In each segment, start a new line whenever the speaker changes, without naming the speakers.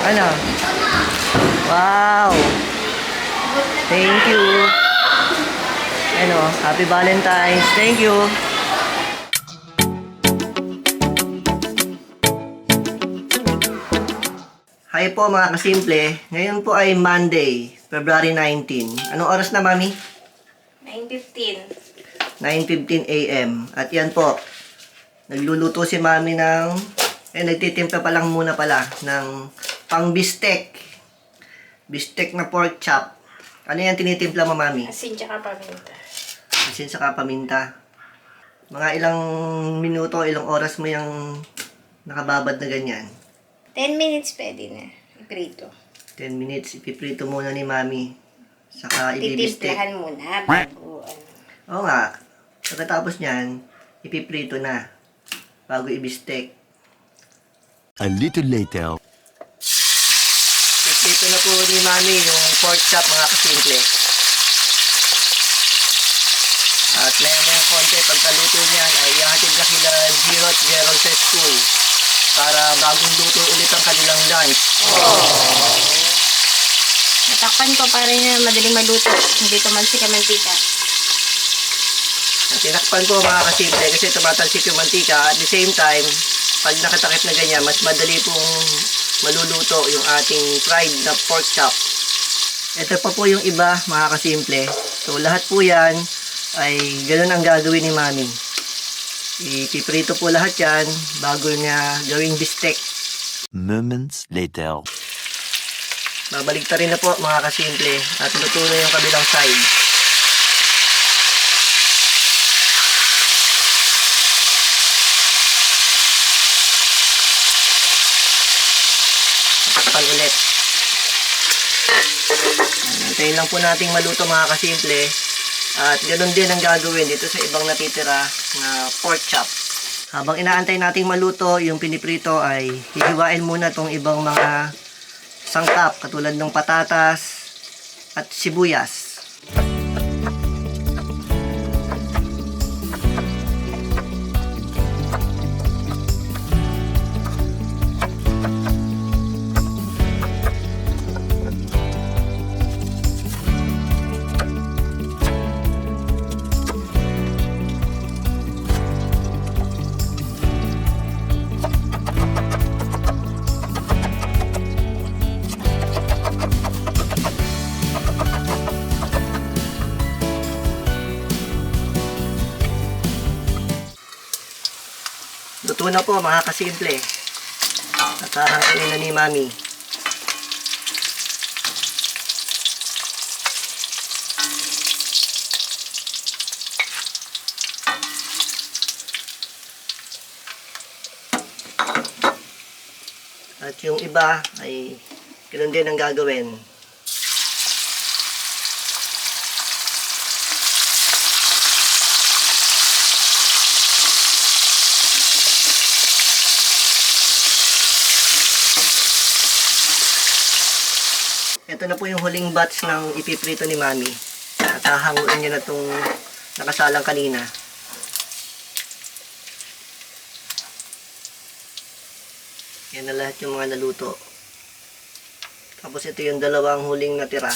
Ano? Wow! Thank you. Ano, happy Valentine's. Thank you. Hi po mga kasimple. Ngayon po ay Monday, February 19. Anong oras na, Mami?
9.15.
9.15 a.m. At yan po, nagluluto si Mami ng, eh, nagtitimpla pa lang muna pala ng pang bistek. Bistek na pork chop. Ano yan tinitimpla mo, Mami?
Asin tsaka paminta.
Asin saka paminta. Mga ilang minuto, ilang oras mo yung nakababad na ganyan.
10 minutes pwede na. Prito.
10 minutes, ipiprito muna ni Mami. Saka ibibistek.
Titimplahan muna bago ano.
Oo nga. Pagkatapos niyan, ipiprito na. Bago ibistek.
A little later.
Ipiprito na po ni Mami yung pork chop mga kasimple. At maya maya konti, pagkaluto niyan ay ihatid na sila Giro at Gerald sa school para bagong luto ulit ang kanilang lunch.
Natakpan ko para na madaling maluto. Hindi tumalsik ang mantika.
At tinakpan ko mga kasimple kasi tumatalsik yung mantika. At the same time, pag nakatakip na ganyan, mas madali pong maluluto yung ating fried na pork chop. Ito pa po yung iba mga kasimple. So lahat po yan ay ganun ang gagawin ni Mami. Ipiprito po lahat yan bago niya gawing bistek.
Moments later.
Babalik ta rin na po mga kasimple at luto na yung kabilang side. Takpan ulit. Antayin lang po nating maluto mga kasimple. At ganun din ang gagawin dito sa ibang natitira na pork chop. Habang inaantay nating maluto, yung piniprito ay hihiwain muna tong ibang mga sangkap katulad ng patatas at sibuyas. Luto na po mga kasimple. At hahanguin na ni Mami. At yung iba ay ganoon din ang gagawin. Na po yung huling batch ng ipiprito ni Mami. At hahanguin niya na itong nakasalang kanina. Yan na lahat yung mga naluto. Tapos ito yung dalawang huling natira.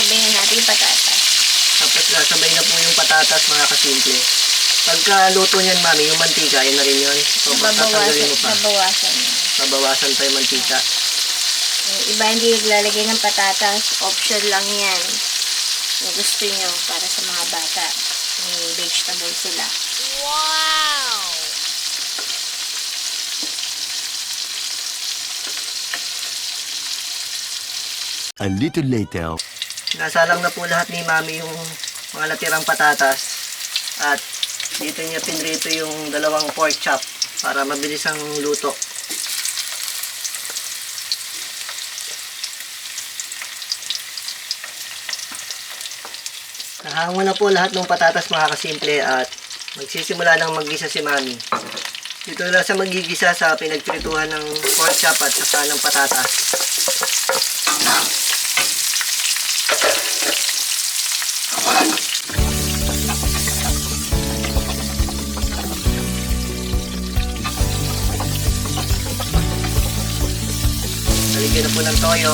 Sabihin natin patatas.
Tapos nasabay na po yung patatas mga kasimple. Pagka luto niyan mami, yung mantika, yun na rin yun. O tatanggalin
Babawasan.
mo pa.
Babawasan.
Babawasan pa yung mantika.
Yung iba hindi naglalagay ng patatas. Option lang yan. Kung gusto nyo para sa mga bata. May vegetable sila.
A little later.
Nasalang na po lahat ni mami yung mga natirang patatas. At dito niya pinrito yung dalawang pork chop para mabilis ang luto. Nahango na po lahat ng patatas mga kasimple at magsisimula nang maggisa si mami. Dito na sa magigisa sa pinagprituhan ng pork chop at saka ng patatas. Po ng toyo.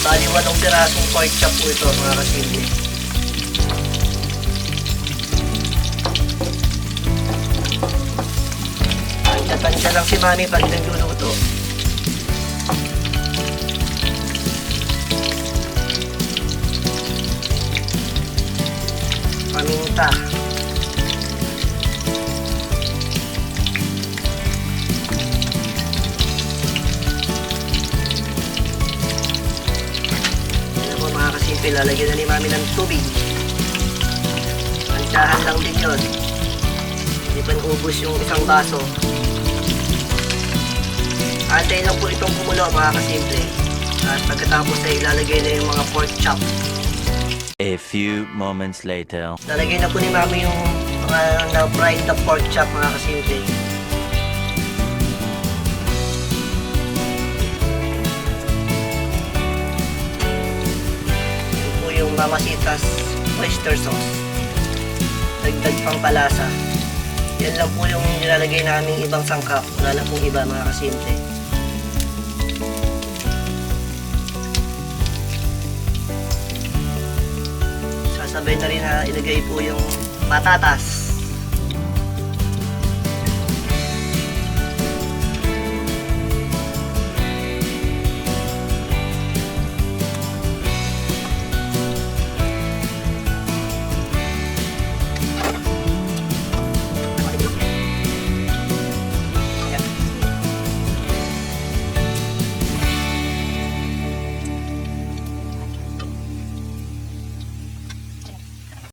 Bali, walong pirasong pork chop po ito mga kasimple. Tansya-tansya lang si Mami pag nagluluto. Paminta. Ano po mga kasimple, lalagyan na ni Mami ng tubig. Tansyahan lang din yun. Hindi pa naubos yung isang baso. Antay lang po itong kumulo mga kasimple. At pagkatapos ay ilalagay na yung mga pork chop.
A few moments later.
Lalagay na po ni Mami yung mga na-fried na pork chop mga kasimple. Mamasitas oyster sauce. Dagdag pang palasa. Yan lang po yung nilalagay namin ibang sangkap. Wala na pong iba mga kasimple. Sasabay na rin na ilagay po yung patatas.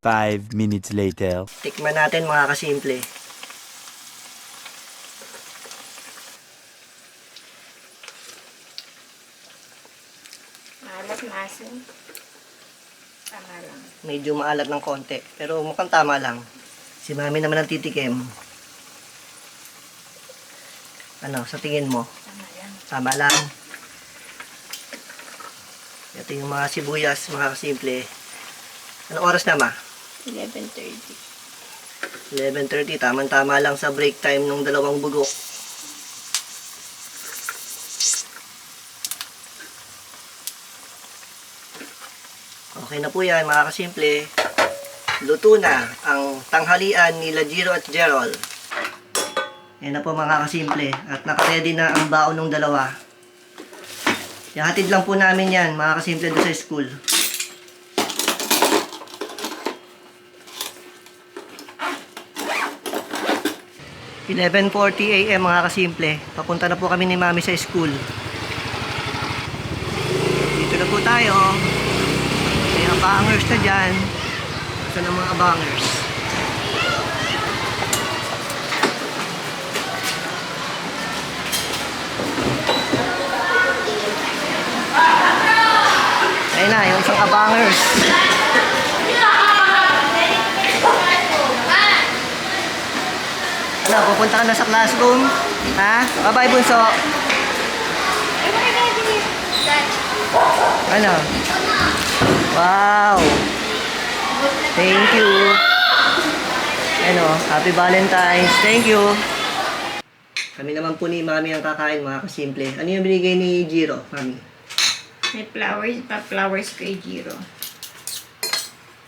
Five minutes later.
Tikman natin mga kasimple.
Maalat na asin. Tama lang.
Medyo maalat ng konti. Pero mukhang tama lang. Si mami naman ang titikim. Ano, sa tingin mo?
Tama lang.
Tama lang. Ito yung mga sibuyas, mga kasimple. Ano oras na ma?
11.30.
11.30. Tama-tama lang sa break time ng dalawang bugok. Okay na po yan, mga kasimple. Luto na ang tanghalian ni Jiro at Gerald. Yan na po mga kasimple. At nakaredy na ang baon ng dalawa. Ihatid lang po namin yan, mga kasimple, doon sa school. .40 a.m. mga kasimple. Papunta na po kami ni Mami sa school. Dito na po tayo. May abangers na dyan. Saan ang mga abangers? Ayun na, yung isang abangers. Ano, pupunta ka na sa classroom? Ha? Bye-bye, bunso. Ano? Wow! Thank you. Ano, happy Valentine's. Thank you. Kami naman po ni Mami ang kakain, mga kasimple. Ano yung binigay ni Jiro, Mami?
May flowers pa flowers kay Jiro.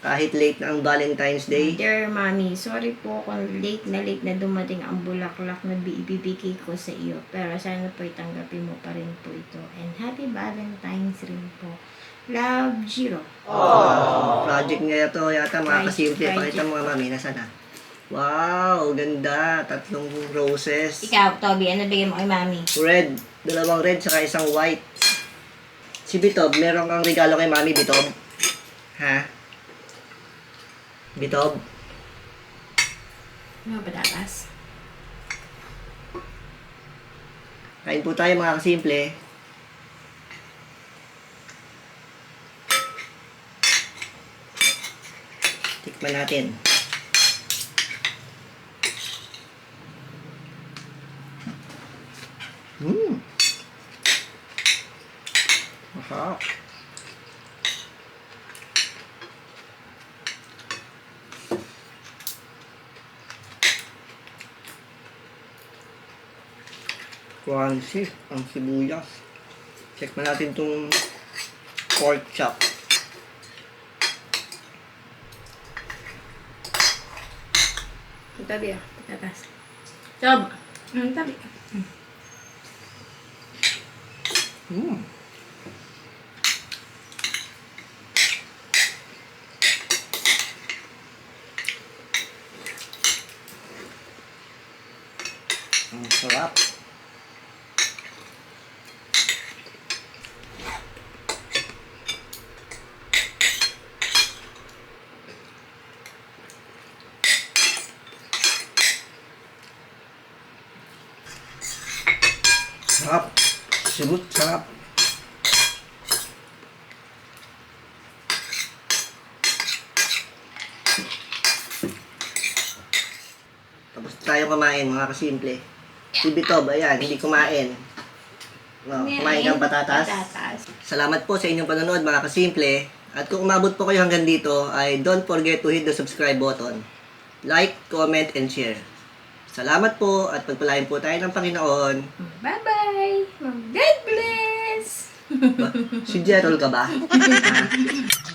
Kahit late na ang Valentine's Day.
Dear Mommy, sorry po kung late na late na dumating ang bulaklak na bi- ibibigay ko sa iyo. Pero sana po itanggapin mo pa rin po ito. And happy Valentine's rin po. Love, Jiro.
Project niya ito yata, mga kasimple. Pakita mo nga, Mami, nasa na? Wow, ganda. Tatlong roses.
Ikaw, Toby, ano bigyan mo kay Mami?
Red. Dalawang red, saka isang white. Si Bitob, meron kang regalo kay Mami, Bitob? Ha? Bitob?
Ano patatas?
Kain po tayo mga kasimple. Tikman natin. Mmm. Masarap. Crunchy ang sibuyas. Check mo natin itong pork chop.
Ang tabi ah. Tatas. Sob. Ang tabi.
Mm. Ang sarap. Sarap. Sibut, sarap. Tapos tayo kumain, mga kasimple. Si Bitob, ayan, hindi kumain. No, kumain kang patatas.
Patatas.
Salamat po sa inyong panonood, mga kasimple. At kung umabot po kayo hanggang dito, ay don't forget to hit the subscribe button. Like, comment, and share. Salamat po at pagpalain po tayo ng Panginoon.
Bye-bye. God bless.
Si Gerald ka ba?